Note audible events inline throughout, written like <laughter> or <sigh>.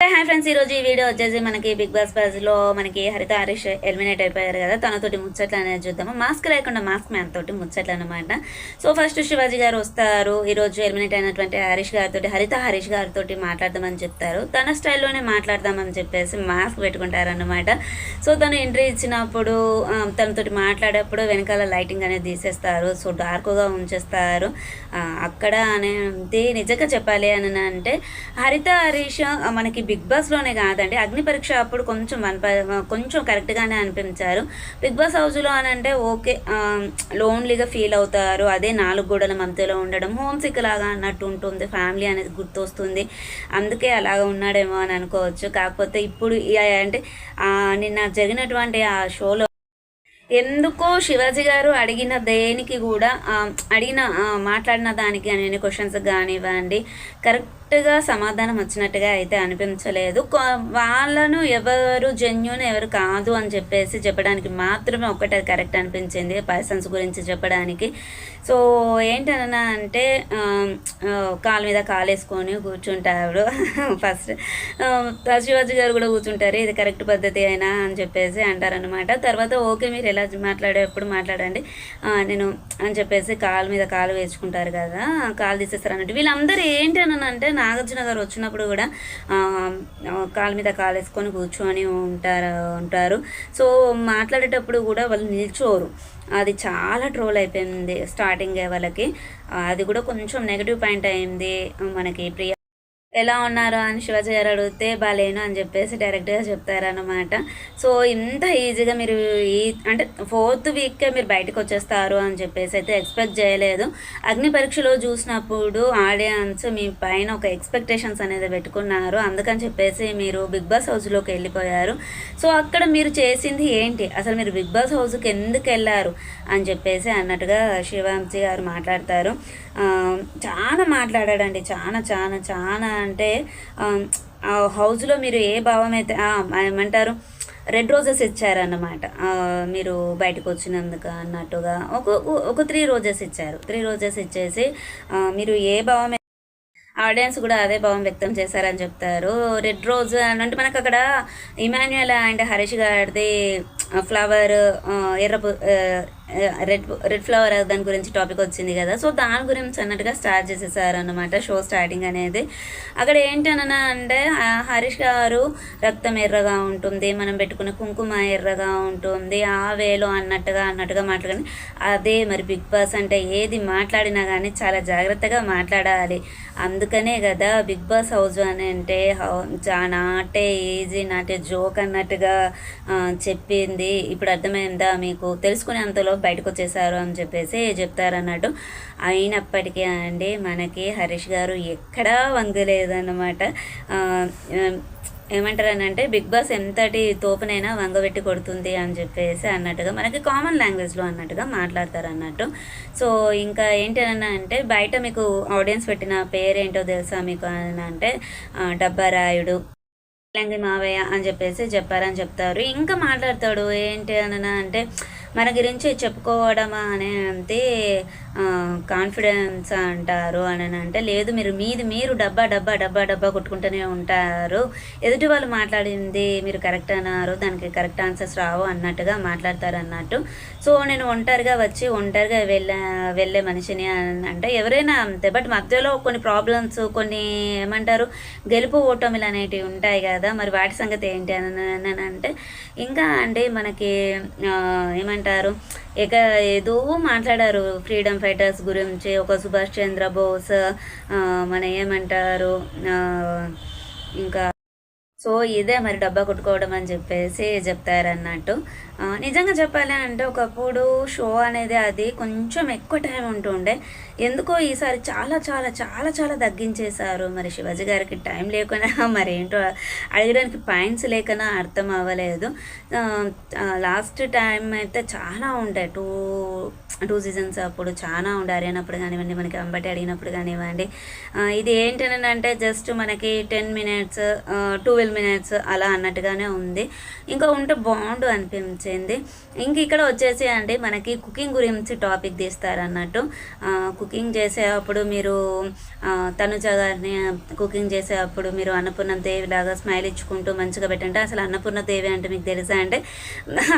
Hi friends ఈ రోజు ఈ వీడియో వచ్చేసి మనకి బిగ్ బాస్ బజ్లో మనకి హరిత హరీష్ ఎలిమినేట్ అయిపోయారు కదా. తనతోటి ముచ్చట్లు అనేది చూద్దాము. మాస్క్ లేకుండా మాస్క్ మ్యాన్ తోటి ముచ్చట్లు అనమాట సో ఫస్ట్ శివాజీ గారు వస్తారు. ఈరోజు ఎలిమినేట్ అయినటువంటి హరీష్ గారితో హరిత హరీష్ గారితో మాట్లాడదామని చెప్తారు. తన స్టైల్లోనే మాట్లాడదామని చెప్పేసి మాస్క్ పెట్టుకుంటారనమాట సో తను ఎంట్రీ ఇచ్చినప్పుడు um, తనతోటి మాట్లాడేప్పుడు వెనకాల లైటింగ్ అనేది తీసేస్తారు. సో డార్క్గా ఉంచేస్తారు. అక్కడ అనేది నిజంగా చెప్పాలి అని అంటే హరిత హరీష్ మనకి బిగ్ బాస్లోనే కాదండి. అగ్ని పరీక్ష అప్పుడు కొంచెం వన్ కొంచెం కరెక్ట్గానే అనిపించారు. బిగ్ బాస్ హౌస్లో అని అంటే ఓకే లోన్లీగా ఫీల్ అవుతారు. అదే నాలుగు గోడల మధ్యలో ఉండడం హోమ్ సిక్ లాగా అన్నట్టు ఉంటుంది ఫ్యామిలీ అనేది గుర్తొస్తుంది. అందుకే అలాగా ఉన్నాడేమో అని అనుకోవచ్చు. కాకపోతే ఇప్పుడు అంటే నిన్న జరిగినటువంటి ఆ షోలో ఎందుకో శివాజీ గారు అడిగిన దేనికి కూడా అడిగిన మాట్లాడిన దానికి కానీ క్వశ్చన్స్ కానివ్వండి. కరెక్ట్ కరెక్ట్గా సమాధానం వచ్చినట్టుగా అయితే అనిపించలేదు. వాళ్ళను ఎవరు జెన్యున్ ఎవరు కాదు అని చెప్పేసి చెప్పడానికి మాత్రమే ఒక్కటే కరెక్ట్ అనిపించింది పర్సన్స్ గురించి చెప్పడానికి. సో ఏంటన్నా అంటే ఆ, కాలు మీద కాలేసుకొని కూర్చుంటారు <laughs> ఫస్ట్ శివాజీ గారు కూడా కూర్చుంటారు. ఇది కరెక్ట్ పద్ధతి అయినా అని చెప్పేసి అంటారనమాట తర్వాత ఓకే మీరు ఎలా మాట్లాడేప్పుడు మాట్లాడండి. నేను అని చెప్పేసి కాలు మీద కాలు వేసుకుంటారు కదా కాలు తీసేస్తారు అన్నట్టు. వీళ్ళందరూ ఏంటి అని అంటే నాగార్జున గారు వచ్చినప్పుడు కూడా కాలు మీద కాలు వేసుకొని కూర్చొని ఉంటారు ఉంటారు. సో మాట్లాడేటప్పుడు కూడా వాళ్ళు నిల్చోరు. అది చాలా ట్రోల్ అయిపోయింది స్టార్టింగ్ వాళ్ళకి. అది కూడా కొంచెం నెగిటివ్ పాయింట్ అయింది మనకి ప్రియ ఎలా ఉన్నారు అని శివాజీ గారు అడిగితే బాగాలేను అని చెప్పేసి డైరెక్ట్గా చెప్తారనమాట సో ఇంత ఈజీగా మీరు ఈ అంటే ఫోర్త్ వీక్కే మీరు బయటకు వచ్చేస్తారు అని చెప్పేసి అయితే ఎక్స్పెక్ట్ చేయలేదు. అగ్ని పరీక్షలో చూసినప్పుడు ఆడియన్స్ మీ పైన ఒక ఎక్స్పెక్టేషన్స్ అనేది పెట్టుకున్నారు. అందుకని చెప్పేసి మీరు బిగ్ బాస్ హౌస్లోకి వెళ్ళిపోయారు. సో అక్కడ మీరు చేసింది ఏంటి? అసలు మీరు బిగ్ బాస్ హౌస్కి ఎందుకు వెళ్ళారు? అని చెప్పేసి అన్నట్టుగా శివాంశి గారు మాట్లాడతారు. చాలా మాట్లాడాడండి. చాలా చాలా చాలా అంటే హౌస్లో మీరు ఏ భావం అయితే ఏమంటారు రెడ్ రోజెస్ ఇచ్చారన్నమాట. మీరు బయటకు వచ్చినందుకు అన్నట్టుగా ఒక ఒక త్రీ రోజెస్ ఇచ్చారు. త్రీ రోజెస్ ఇచ్చేసి మీరు ఏ భావం ఆడియన్స్ కూడా అదే భావం వ్యక్తం చేశారని చెప్తారు. రెడ్ రోజ్ అంటే మనకు అక్కడ ఇమాన్యుయల్ అండ్ హరీష్ గారిది ఫ్లవర్ ఎర్రపు రెడ్ రెడ్ ఫ్లవర్ దాని గురించి టాపిక్ వచ్చింది కదా. సో దాని గురించి అన్నట్టుగా స్టార్ట్ చేసేసారు అనమాట షో స్టార్టింగ్ అనేది. అక్కడ ఏంటనన్నా అంటే హరీష్ గారు రక్తం ఎర్రగా ఉంటుంది మనం పెట్టుకునే కుంకుమ ఎర్రగా ఉంటుంది ఆ వేలో అన్నట్టుగా అన్నట్టుగా మాట్లాడి అదే మరి బిగ్ బాస్ అంటే ఏది మాట్లాడినా కానీ చాలా జాగ్రత్తగా మాట్లాడాలి. అందుకనే కదా బిగ్ బాస్ హౌస్ అని అంటే హౌ- నాటే ఈజీ నాటే జోక్ అన్నట్టుగా చెప్పింది. చెప్పింది ఇప్పుడు అర్థమైందా మీకు? తెలుసుకునేంతలో బయటకు వచ్చేసారు అని చెప్పేసి చెప్తారన్నట్టు. అయినప్పటికీ అండి మనకి హరీష్ గారు ఎక్కడా వంగలేదన్నమాట. ఆ, ఏమంటారు అని అంటే బిగ్ బాస్ ఎంతటి తోపునైనా వంగబెట్టి కొడుతుంది అని చెప్పేసి అన్నట్టుగా మనకి కామన్ లాంగ్వేజ్లో అన్నట్టుగా మాట్లాడతారు అన్నట్టు సో ఇంకా ఏంటన్నా అంటే బయట మీకు ఆడియన్స్ పెట్టిన పేరేంటో తెలుసా మీకు అని అంటే డబ్బారాయుడు లంగి మావయ్య అని చెప్పేసి చెప్పారని చెప్తారు. ఇంకా మాట్లాడతాడు ఏంటి అని అంటే మన గురించి చెప్పుకోవడమా? అనే అంతే కాన్ఫిడెన్స్ అంటారు అని అంటే లేదు మీరు మీది మీరు డబ్బా డబ్బా డబ్బా డబ్బా కొట్టుకుంటూనే ఉంటారు. ఎదుటి వాళ్ళు మాట్లాడింది మీరు కరెక్ట్ అన్నారు దానికి కరెక్ట్ ఆన్సర్స్ రావు అన్నట్టుగా మాట్లాడతారు అన్నట్టు. సో నేను ఒంటరిగా వచ్చి ఒంటరిగా వెళ్ళే వెళ్ళే మనిషిని అని అంటే ఎవరైనా అంతే. బట్ మధ్యలో కొన్ని ప్రాబ్లమ్స్ కొన్ని ఏమంటారు గెలుపు ఓటమిలు అనేటివి ఉంటాయి కదా మరి వాటి సంగతి ఏంటి అని అని అంటే ఇంకా అంటే మనకి ఏమంటారు ఇక ఏదో మాట్లాడారు ఫ్రీడమ్ ఫైటర్స్ గురించి. ఒక సుభాష్ చంద్ర బోస్ ఆ, మన ఏమంటారు ఆ, ఇంకా సో ఇదే మరి డబ్బా కొట్టుకోవడం అని చెప్పేసి చెప్తారన్నట్టు. నిజంగా చెప్పాలి అంటే ఒకప్పుడు షో అనేది అది కొంచెం ఎక్కువ టైం ఉంటుండే. ఎందుకో ఈసారి చాలా చాలా చాలా చాలా తగ్గించేశారు. మరి శివాజీ గారికి టైం లేకున్నా <laughs> మరి ఏంటో అడగడానికి పాయింట్స్ లేకనా అర్థం అవ్వలేదు. లాస్ట్ టైం అయితే చాలా ఉంటాయి టూ టూ సీజన్స్ అప్పుడు చాలా ఉండే. అడిగినప్పుడు కానివ్వండి మనకి అంబటి అడిగినప్పుడు కానివ్వండి. ఇది ఏంటని అంటే జస్ట్ మనకి టెన్ మినిట్స్ ట్వెల్వ్ మినిట్స్ అలా అన్నట్టుగానే ఉంది. ఇంకా ఉంటే బాగుండు వచ్చేసింది ఇంక ఇక్కడ వచ్చేసి అండి మనకి కుకింగ్ గురించి టాపిక్ తీస్తారు అన్నట్టు కుకింగ్ చేసేటప్పుడు మీరు తనుజ గారిని కుకింగ్ చేసేటప్పుడు మీరు అన్నపూర్ణ దేవి లాగా స్మైల్ ఇచ్చుకుంటూ మంచిగా పెట్టంటే అసలు అన్నపూర్ణ దేవి అంటే మీకు తెలుసా అంటే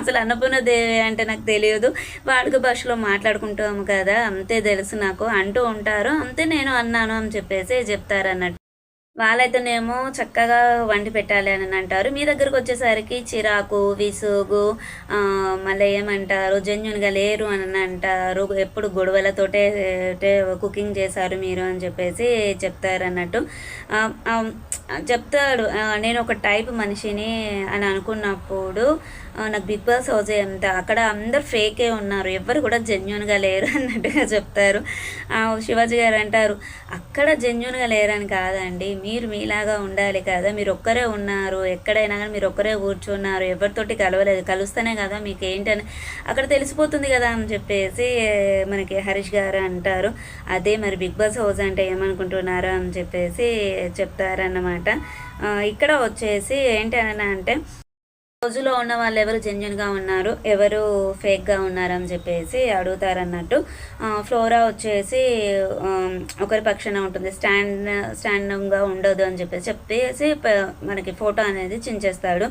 అసలు అన్నపూర్ణ దేవి అంటే నాకు తెలియదు. వాడుక భాషలో మాట్లాడుకుంటాము కదా అంతే తెలుసు నాకు. అంటూ ఉంటారు. అంతే నేను అన్నాను అని చెప్పేసి చెప్తారన్నట్టు. వాళ్ళైతేనేమో చక్కగా వండి పెట్టాలి అని అంటారు. మీ దగ్గరకు వచ్చేసరికి చిరాకు విసుగు మళ్ళీ ఏమంటారు? జెన్యున్గా లేరు అని అంటారు. ఎప్పుడు గొడవలతోటే కుకింగ్ చేశారు మీరు అని చెప్పేసి చెప్తారు అన్నట్టు చెప్తాడు. నేను ఒక టైప్ మనిషిని అని అనుకున్నప్పుడు నాకు బిగ్ బాస్ హౌస్ ఎంత అక్కడ అందరు ఫేకే ఉన్నారు ఎవరు కూడా జెన్యున్గా లేరు అన్నట్టుగా చెప్తారు. శివాజీ గారు అంటారు అక్కడ జెన్యున్గా లేరని కాదండి మీరు మీలాగా ఉండాలి కదా మీరు ఒక్కరే ఉన్నారు ఎక్కడైనా కానీ మీరు ఒక్కరే కూర్చున్నారు ఎవరితోటి కలవలేదు కలుస్తేనే కదా మీకు ఏంటని అక్కడ తెలిసిపోతుంది కదా అని చెప్పేసి మనకి హరీష్ గారు అంటారు. అదే మరి బిగ్ బాస్ హౌస్ అంటే ఏమనుకుంటున్నారు? అని చెప్పేసి చెప్తారన్నమాట. ఇక్కడ వచ్చేసి ఏంటి అని అంటే రోజులో ఉన్న వాళ్ళు ఎవరు జెన్యున్గా ఉన్నారు ఎవరు ఫేక్గా ఉన్నారు అని చెప్పేసి అడుగుతారన్నట్టు. ఫ్లోరా వచ్చేసి ఒకరి పక్షాన ఉంటుంది. స్టాండ్ స్టాండింగ్గా ఉండదు అని చెప్పేసి చెప్పేసి మనకి ఫోటో అనేది చించేస్తాడు.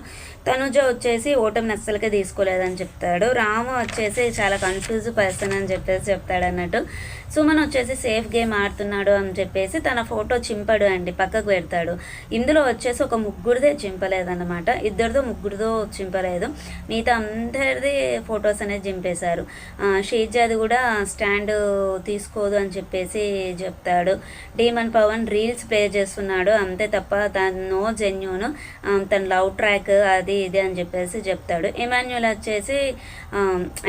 తనుజ వచ్చేసి ఓటమిని అస్సలకే తీసుకోలేదని చెప్తాడు. రాము వచ్చేసి చాలా కన్ఫ్యూజ్ పర్సన్ అని చెప్పేసి చెప్తాడు అన్నట్టు సుమన్ వచ్చేసి సేఫ్ గేమ్ ఆడుతున్నాడు అని చెప్పేసి తన ఫోటో చింపడు అండి పక్కకు పెడతాడు. ఇందులో వచ్చేసి ఒక ముగ్గురిదే చింపలేదన్నమాట. ఇద్దరిదో ముగ్గురిదో చింపలేదు. మిగతా అందరిది ఫొటోస్ అనేది చింపేశారు. షేజాది కూడా స్టాండ్ తీసుకోదు అని చెప్పేసి చెప్తాడు. డీమన్ పవన్ రీల్స్ ప్లే చేస్తున్నాడు. అంతే తప్ప తను నో జెన్యూన్. తన లవ్ ట్రాక్ అది ఇది అని చెప్పేసి చెప్తాడు. ఇమాన్యుల్ వచ్చేసి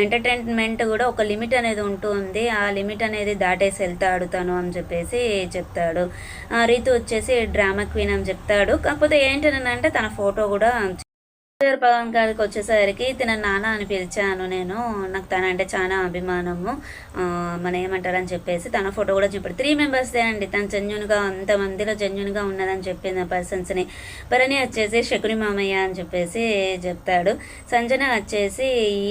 ఎంటర్టైన్మెంట్ కూడా ఒక లిమిట్ అనేది ఉంటుంది. ఆ లిమిట్ అనేది దాటేసి వెళ్తాడు తను అని చెప్పేసి చెప్తాడు. రీతు వచ్చేసి డ్రామా క్వీన్ అని చెప్తాడు. కాకపోతే ఏంటనంటే తన ఫోటో కూడా గారు పవన్ గారికి వచ్చేసరికి తిన నాన్న అని పిలిచాను నేను. నాకు తన అంటే చాలా అభిమానము. మన ఏమంటారని చెప్పేసి తన ఫోటో కూడా చెప్పాడు త్రీ మెంబర్స్దే అండి. తను జెన్యున్గా అంతమందిలో జెన్యున్గా ఉన్నదని చెప్పింది ఆ పర్సన్స్ని. భరణి వచ్చేసి శకుని మామయ్య అని చెప్పేసి చెప్తాడు. సంజన వచ్చేసి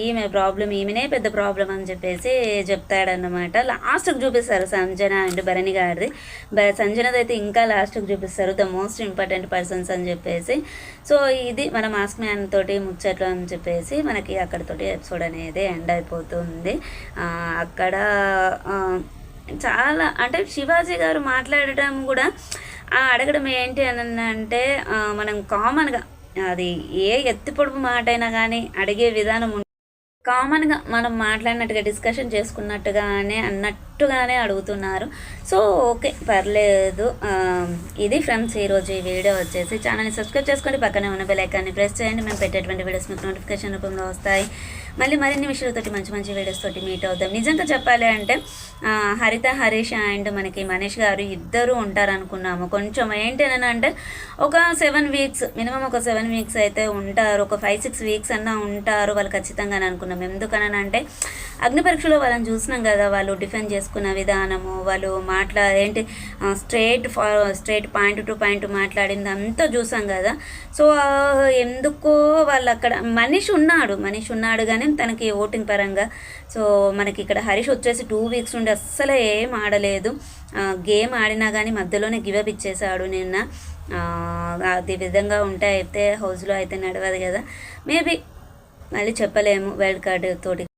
ఈమె ప్రాబ్లం ఈమెనే పెద్ద ప్రాబ్లం అని చెప్పేసి చెప్తాడన్నమాట. లాస్ట్కి చూపిస్తారు సంజన అండ్ భరణి గారిది. సంజనది అయితే ఇంకా లాస్ట్కి చూపిస్తారు. ద మోస్ట్ ఇంపార్టెంట్ పర్సన్స్ అని చెప్పేసి. సో ఇది మన మాస్క్ మ్యాన్ తోటి ముచ్చట్లు అని చెప్పేసి మనకి అక్కడతోటి ఎపిసోడ్ అనేది ఎండ్ అయిపోతుంది. ఆ, అక్కడ చాలా అంటే శివాజీ గారు మాట్లాడటం కూడా ఆ, అడగడం ఏంటి అని అంటే మనం కామన్గా అది ఏ ఎత్తి పొడుపు మాట అయినా కానీ అడిగే విధానం ఉం- కామన్గా మనం మాట్లాడినట్టుగా డిస్కషన్ చేసుకున్నట్టుగానే అన్నట్టు అన్నట్టుగానే అడుగుతున్నారు. సో ఓకే పర్లేదు. ఇది ఫ్రెండ్స్ ఈరోజు ఈ వీడియో వచ్చేసి ఛానల్ని సబ్స్క్రైబ్ చేసుకోండి పక్కనే ఉన్న బెలైకాన్ని ప్రెస్ చేయండి. మేము పెట్టేటువంటి వీడియోస్ మీకు నోటిఫికేషన్ రూపంలో వస్తాయి. మళ్ళీ మరిన్ని విషయాలతోటి మంచి మంచి వీడియోస్ తోటి మీట్ అవుతాం. నిజంగా చెప్పాలి అంటే హరిత హరీష్ అండ్ మనకి మనీష్ గారు ఇద్దరు ఉంటారు అనుకున్నాము కొంచెం ఏంటి అంటే ఒక సెవెన్ వీక్స్ మినిమం ఒక సెవెన్ వీక్స్ అయితే ఉంటారు. ఒక ఫైవ్ సిక్స్ వీక్స్ అన్నా ఉంటారు వాళ్ళు ఖచ్చితంగా అని అనుకున్నాం ఎందుకనంటే అగ్ని పరీక్షలో వాళ్ళని చూసినాం కదా వాళ్ళు డిఫెండ్ తీసుకున్న విధానము వాళ్ళు మాట్లాడే ఏంటి straight straight point to point మాట్లాడింది అంతా చూసాం కదా. సో ఎందుకో వాళ్ళు అక్కడ మనిషి ఉన్నాడు మనిషి ఉన్నాడు కానీ తనకి ఓటింగ్ పరంగా. సో మనకి ఇక్కడ హరీష్ వచ్చేసి టూ వీక్స్ నుండి అస్సలు ఏం ఆడలేదు. గేమ్ ఆడినా కానీ మధ్యలోనే గివప్ ఇచ్చేసాడు నిన్న. అది విధంగా ఉంటే అయితే హౌస్లో అయితే నడవదు కదా. మేబీ మళ్ళీ చెప్పలేము వైల్డ్ కార్డ్ తోటి.